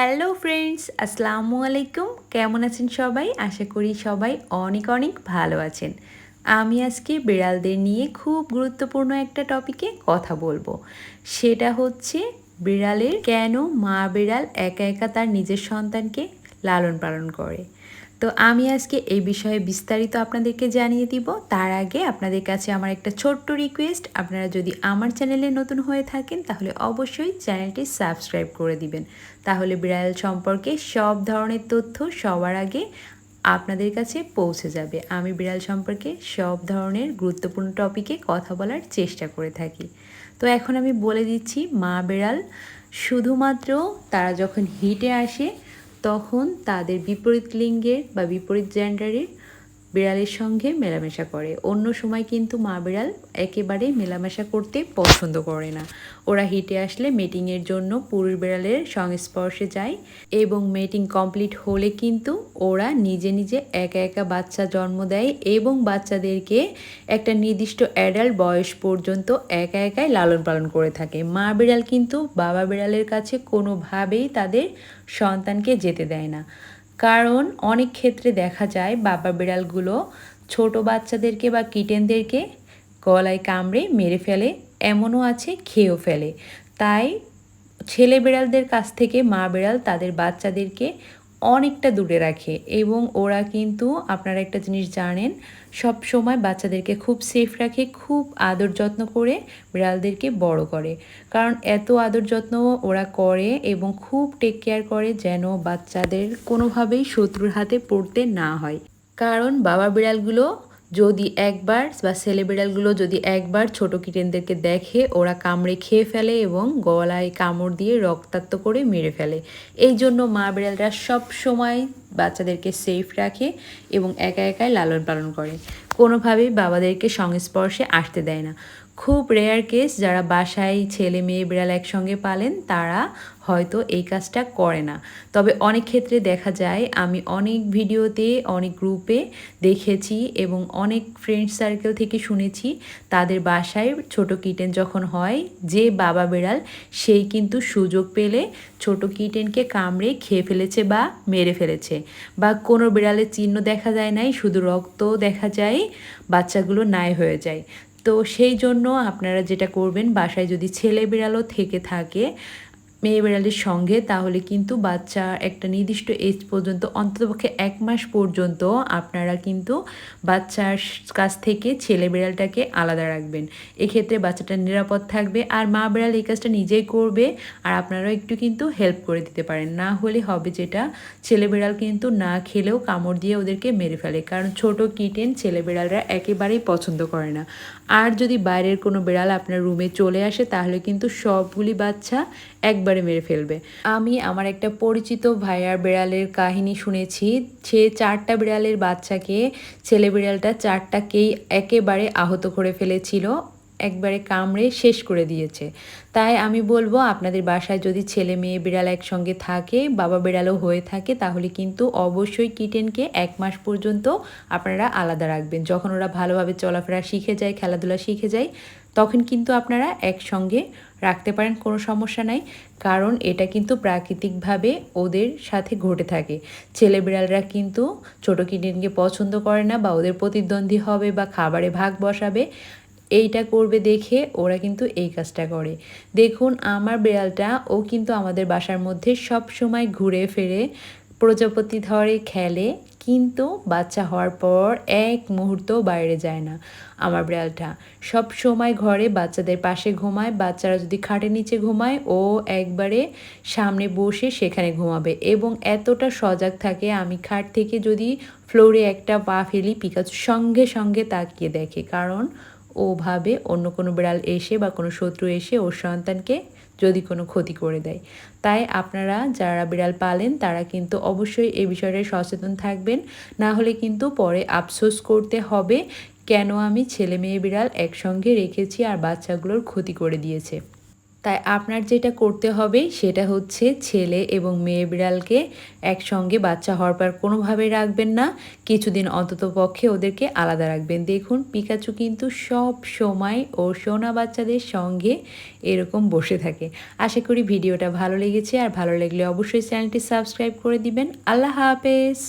Hello friends আসসালামু আলাইকুম কেমন আছেন সবাই? আশা করি সবাই অনেক অনেক ভালো আছেন। আমি আজকে বিড়ালদের নিয়ে খুব গুরুত্বপূর্ণ একটা টপিকে কথা বলব। সেটা হচ্ছে বিড়ালের কেন মা বিড়াল একা একা তার নিজের সন্তানকে লালন পালন করে? তো আমি আজকে এই বিষয়ে বিস্তারিত আপনাদেরকে জানিয়ে দিব। তার আগে আপনাদের কাছে আমার একটা ছোট্ট রিকোয়েস্ট আপনারা যদি আমার চ্যানেলে নতুন হয়ে থাকেন, তাহলে অবশ্যই চ্যানেলটি সাবস্ক্রাইব করে দিবেন। তাহলে বিড়াল সম্পর্কে সব ধরনের তথ্য সবার আগে আপনাদের কাছে পৌঁছে যাবে। আমি বিড়াল সম্পর্কে সব ধরনের গুরুত্বপূর্ণ টপিকে কথা বলার চেষ্টা করে থাকি। তো এখন আমি বলে দিচ্ছি, মা বিড়াল শুধুমাত্র তারা যখন হিটে আসে তখন তাদের বিপরীত লিঙ্গের বা বিপরীত জেন্ডারের বিড়ালের সঙ্গে মেলামেশা করে। অন্য সময় কিন্তু মা বিড়াল একেবারে মেলামেশা করতে পছন্দ করে না। ওরা হিটে আসলে মিটিংয়ের জন্য পুরুষ বিড়ালের সংস্পর্শে যায় এবং মিটিং কমপ্লিট হলে কিন্তু ওরা নিজে নিজে একা একা বাচ্চা জন্ম দেয় এবং বাচ্চাদেরকে একটা নির্দিষ্ট অ্যাডাল্ট বয়স পর্যন্ত একা একাই লালন পালন করে থাকে। মা বিড়াল কিন্তু বাবা বিড়ালের কাছে কোনোভাবেই তাদের সন্তানকে যেতে দেয় না। কারণ অনেক ক্ষেত্রে দেখা যায় বাবা বিড়ালগুলো ছোট বাচ্চাদেরকে বা কিটেনদেরকে গলায় কামড়ে মেরে ফেলে, এমনও আছে খেয়েও ফেলে। তাই ছেলে বিড়ালদের কাছ থেকে মা বিড়াল তাদের বাচ্চাদেরকে অনেকটা দূরে রাখে এবং ওরা কিন্তু, আপনারা একটা জিনিস জানেন, সব সময় বাচ্চাদেরকে খুব সেফ রাখে, খুব আদর যত্ন করে বিড়ালদেরকে বড় করে। কারণ এত আদর যত্ন ওরা করে এবং খুব টেক কেয়ার করে যেন বাচ্চাদের কোনোভাবেই শত্রুর হাতে পড়তে না হয়। কারণ বাবা বিড়ালগুলো যদি একবার বা ছেলে বিড়ালগুলো যদি একবার ছোট কিটেনদেরকে দেখে, ওরা কামড়ে খেয়ে ফেলে এবং গলায় কামড় দিয়ে রক্তাক্ত করে মেরে ফেলে। এই জন্য মা বিড়ালরা সব সময় বাচ্চাদেরকে সেফ রাখে এবং একা একাই লালন পালন করে। কোনোভাবেই বাবাদেরকে সংস্পর্শে আসতে দেয় না। খুব রেয়ার কেস যারা বাসায় ছেলে মেয়ে বিড়াল একসঙ্গে পালেন, তারা হয়তো এই কাজটা করে না। তবে অনেক ক্ষেত্রে দেখা যায়, আমি অনেক ভিডিওতে, অনেক গ্রুপে দেখেছি এবং অনেক ফ্রেন্ড সার্কেল থেকে শুনেছি, তাদের বাসায় ছোট কিটেন যখন হয়, যে বাবা বিড়াল, সেই কিন্তু সুযোগ পেলে ছোট কিটেনকে কামড়ে খেয়ে ফেলেছে বা মেরে ফেলেছে। বা কোনো বিড়ালের চিহ্ন দেখা যায় নাই, শুধু রক্ত দেখা যায়, বাচ্চাগুলো নাই হয়ে যায়। তো সেই জন্য আপনারা যেটা করবেন বাসায় যদি ছেলে বিড়ালও থেকে থাকে মেয়ে বিড়ালের সঙ্গে, তাহলে কিন্তু বাচ্চা একটা নির্দিষ্ট এজ পর্যন্ত, অন্ততপক্ষে এক মাস পর্যন্ত আপনারা কিন্তু বাচ্চার কাছ থেকে ছেলে বিড়ালটাকে আলাদা রাখবেন। এক্ষেত্রে বাচ্চাটা নিরাপদ থাকবে আর মা বিড়াল এই কাজটা নিজেই করবে আর আপনারাও একটু কিন্তু হেল্প করে দিতে পারেন। না হলে হবে যেটা, ছেলে বিড়াল কিন্তু না খেলেও কামড় দিয়ে ওদেরকে মেরে ফেলে। কারণ ছোট কিটেন ছেলে বিড়ালরা একেবারেই পছন্দ করে না। আর যদি বাইরের কোনো বিড়াল আপনার রুমে চলে আসে, তাহলে কিন্তু সবগুলি বাচ্চা একবারে মেরে ফেলবে। আমি আমার একটা পরিচিত ভাইয়ার বিড়ালের কাহিনী শুনেছি। সে চারটা বিড়ালের বাচ্চাকে, ছেলে বিড়ালটা চারটাকেই একেবারে আহত করে ফেলেছিল, একবারে কামড়ে শেষ করে দিয়েছে। তাই আমি বলব, আপনাদের বাসায় যদি ছেলে মেয়ে বিড়াল একসঙ্গে থাকে, বাবা বিড়ালও হয়ে থাকে, তাহলে কিন্তু অবশ্যই কিটেনকে এক মাস পর্যন্ত আপনারা আলাদা রাখবেন। যখন ওরা ভালোভাবে চলাফেরা শিখে যায়, খেলাধুলা শিখে যায় তখন কিন্তু আপনারা একসঙ্গে রাখতে পারেন, কোনো সমস্যা নাই। কারণ এটা কিন্তু প্রাকৃতিকভাবে ওদের সাথে ঘটে থাকে। ছেলে বিড়ালরা কিন্তু ছোটো কিটেনকে পছন্দ করে না বা ওদের প্রতিদ্বন্দ্বী হবে বা খাবারে ভাগ বসাবে। এইটা করবে দেখে ওরা কিন্তু এই কাজটা করে। দেখুন, আমার বিড়ালটা, ও কিন্তু আমাদের বাসার মধ্যে সব সময় ঘুরে ফিরে প্রজাপতি ধরে খেলে, কিন্তু বাচ্চা হওয়ার পর এক মুহূর্ত বাইরে যায় না আমার বিড়ালটা। সব সময় ঘরে বাচ্চাদের পাশে ঘুমায়, বাচ্চারা যদি খাটের নিচে ঘুমায়, ও একবারে সামনে বসে সেখানে ঘুমাবে এবং এতটা সজাগ থাকে, আমি খাট থেকে যদি ফ্লোরে একটা পা ফেলি, পিকাচু সঙ্গে সঙ্গে তাকিয়ে দেখে। কারণ ওভাবে অন্য কোনো বিড়াল এসে বা কোনো শত্রু এসে ওর সন্তানকে যদি কোনো ক্ষতি করে দেয়। তাই আপনারা যারা বিড়াল পালেন, তারা কিন্তু অবশ্যই এই বিষয়টায় সচেতন থাকবেন। না হলে কিন্তু পরে আফসোস করতে হবে, কেন আমি ছেলে মেয়ে বিড়াল একসঙ্গে রেখেছি আর বাচ্চাগুলোর ক্ষতি করে দিয়েছে। তাই আপনার যেটা করতে হবে সেটা হচ্ছে ছেলে এবং মেয়ে বিড়ালকে একসঙ্গে বাচ্চা হওয়ার পর কোনোভাবে রাখবেন না। কিছুদিন অন্তত পক্ষে ওদেরকে আলাদা রাখবেন। দেখুন, পিকাচু কিন্তু সব সময় ও সোনা বাচ্চাদের সঙ্গে এরকম বসে থাকে। আশা করি ভিডিওটা ভালো লেগেছে। আর ভালো লাগলে অবশ্যই চ্যানেলটি সাবস্ক্রাইব করে দিবেন। আল্লাহ হাফেজ।